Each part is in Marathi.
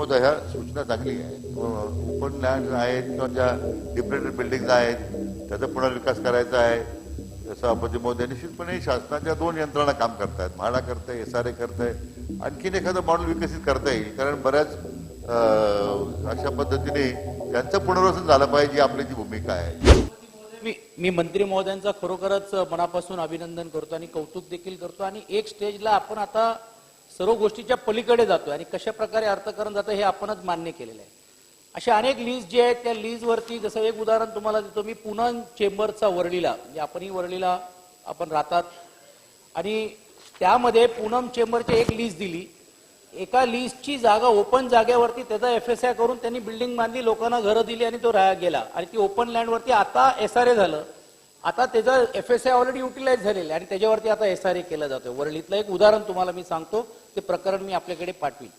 महोदय ह्या सूचना चांगली आहे. ओपन लँड आहेत किंवा ज्या डिप्रेटेड बिल्डिंग आहेत त्याचा पुनर्विकास करायचा आहे. सभापती महोदय निश्चितपणे शासनाच्या दोन यंत्रणा काम करतायत. म्हाडा करताय एस आर ए करताय. आणखीन एखादं मॉडेल विकसित करता येईल. कारण बऱ्याच अं, अशा पद्धतीने त्यांचं पुनर्वसन झालं पाहिजे आपली जी भूमिका आहे. मी मी मंत्री महोदयांचा खरोखरच मनापासून अभिनंदन करतो आणि कौतुक देखील करतो. आणि एक स्टेजला आपण आता सर्व गोष्टीच्या पलीकडे जातोय आणि कशा प्रकारे अर्थकरण जातं हे आपणच मान्य केलेलं आहे. अशा अनेक लीज जे आहेत त्या लीजवरती जसं एक उदाहरण तुम्हाला देतो मी पुन्हा चेंबरचा वरळीला म्हणजे आपणही वरळीला आपण राहतात. आणि त्यामध्ये पूनम चेंबरची एक लीज दिली. एका लीजची जागा ओपन जागेवरती त्याचा एफ एस आय करून त्यांनी बिल्डिंग बांधली लोकांना घरं दिली आणि तो राहा गेला. आणि ती ओपन लँडवरती आता एस आर ए झालं. आता त्याचं F S I already utilize झालेलं आहे आणि त्याच्यावरती आता एस आर ए केलं जातं वरळीतलं एक उदाहरण तुम्हाला मी सांगतो ते प्रकरण मी आपल्याकडे पाठवीन.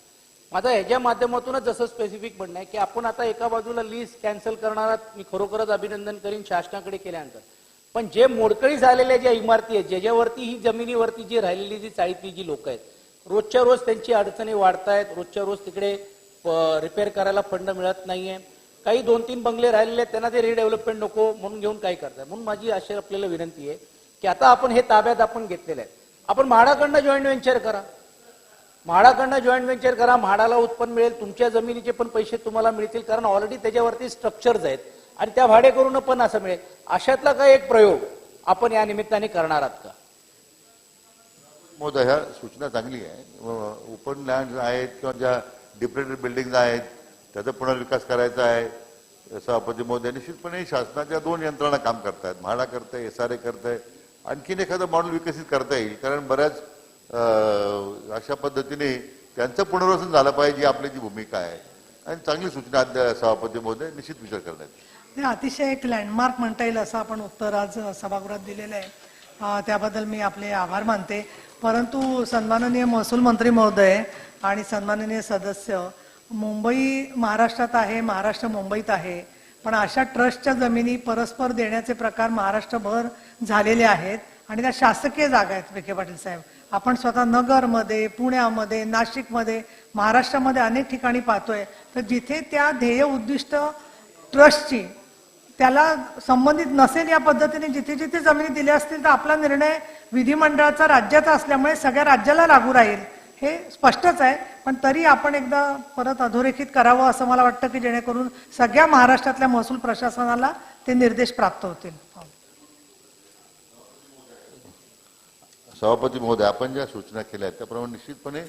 माझा ह्याच्या माध्यमातूनच जसं स्पेसिफिक म्हणणं आहे की आपण आता एका बाजूला लीज कॅन्सल करणारा मी खरोखरच अभिनंदन करीन शासनाकडे केल्यानंतर. पण जे मोडकळी झालेल्या ज्या इमारती आहेत ज्याच्यावरती ही जमिनीवरती जी राहिलेली जी चाळीतली जी लोक आहेत रोजच्या रोज त्यांची अडचणी वाढतायत रोजच्या रोज तिकडे रिपेअर करायला फंड मिळत नाहीये. काही दोन तीन बंगले राहिलेले आहेत त्यांना ते रिडेव्हलपमेंट नको म्हणून घेऊन काय करताय? म्हणून माझी अशी आपल्याला विनंती आहे की आता आपण हे ताब्यात आपण घेतलेले आहे आपण म्हाडाकडनं जॉईंट व्हेंचर करा. म्हाडाकडनं जॉईंट व्हेंचर करा म्हाडाला उत्पन्न मिळेल तुमच्या जमिनीचे पण पैसे तुम्हाला मिळतील कारण ऑलरेडी त्याच्यावरती स्ट्रक्चर्स आहेत. आणि त्या भाडे करून पण असं मिळेल. अशातला काही एक प्रयोग आपण या निमित्ताने करणार आहात का? महोदय ह्या सूचना चांगली आहे. ओपन लँड आहेत किंवा ज्या डिप्रेटेड बिल्डिंग आहेत त्याचा पुनर्विकास करायचा आहे. सभापती महोदय निश्चितपणे शासनाच्या दोन यंत्रणा काम करतायत. म्हाडा करताय एस आर ए करताय. आणखीन एखादं मॉडेल विकसित करता येईल. कारण बऱ्याच अशा पद्धतीने त्यांचं पुनर्वसन झालं पाहिजे आपली जी भूमिका आहे. आणि चांगली सूचना सभापती महोदय निश्चित विचार करण्यात अतिशय एक लँडमार्क म्हणता येईल असं आपण उत्तर आज सभागृहात दिलेलं आहे. त्याबद्दल मी आपले आभार मानते. परंतु सन्माननीय महसूल मंत्री महोदय आणि सन्माननीय सदस्य मुंबई महाराष्ट्रात आहे महाराष्ट्र मुंबईत आहे. पण अशा ट्रस्टच्या जमिनी परस्पर देण्याचे प्रकार महाराष्ट्रभर झालेले आहेत आणि त्या शासकीय जागा आहेत विखे पाटील साहेब. आपण स्वतः नगरमध्ये पुण्यामध्ये नाशिकमध्ये महाराष्ट्रामध्ये अनेक ठिकाणी पाहतोय. तर जिथे त्या ध्येय उद्दिष्ट ट्रस्टची त्याला संबंधित नसेल या पद्धतीने जिथे जिथे जमिनी दिल्या असतील तर आपला निर्णय विधिमंडळाचा राज्याचा असल्यामुळे सगळ्या राज्याला लागू राहील. हे स्पष्टच आहे पण तरी आपण एकदा परत अधोरेखित करावं असं मला वाटतं की जेणेकरून सगळ्या महाराष्ट्रातल्या महसूल प्रशासनाला ते निर्देश प्राप्त होतील. सभापती महोदय आपण ज्या सूचना केल्या आहेत त्याप्रमाणे निश्चितपणे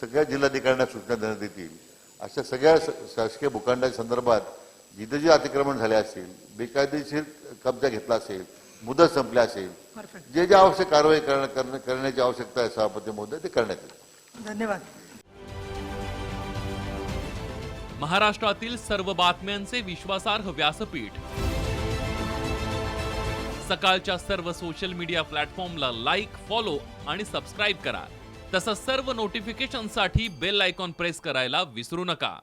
सगळ्या जिल्हाधिकाऱ्यांना सूचना देण्यात येतील. अशा सगळ्या शासकीय भूखंडाच्या संदर्भात जिथे जे अतिक्रमण झाले असेल बेकायदेशीर कब्जा घेतला असेल मुदत संपली असेल जे जे आवश्यक कारवाई करणं- करणं- करण्याची आवश्यकता आहे सभापती महोदय ते करण्यात येईल. धन्यवाद. महाराष्ट्रातील सर्व बातम्यांचे विश्वासार्ह व्यासपीठ. सकाळच्या सर्व सोशल मीडिया प्लॅटफॉर्मला लाईक फॉलो आणि सबस्क्राईब करा. तसंच सर्व नोटिफिकेशनसाठी बेल आयकॉन प्रेस करायला विसरू नका.